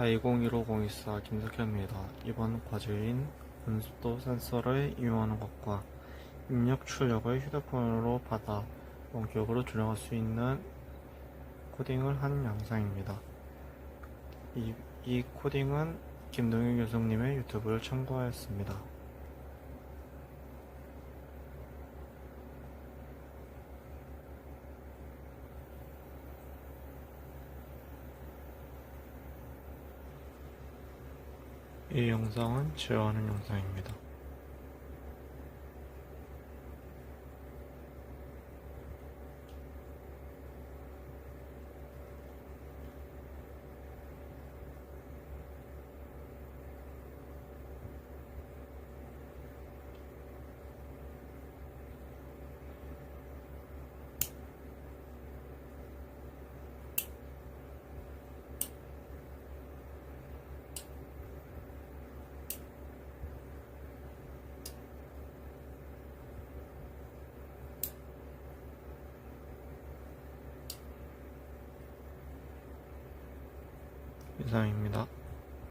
42015024 김석현입니다. 이번 과제인 온습도 센서를 이용하는 것과 입력 출력을 휴대폰으로 받아 원격으로 조정할 수 있는 코딩을 한 영상입니다. 이, 이 코딩은 김동윤 교수님의 유튜브를 참고하였습니다. 이 영상은 제어하는 영상입니다. 이상입니다.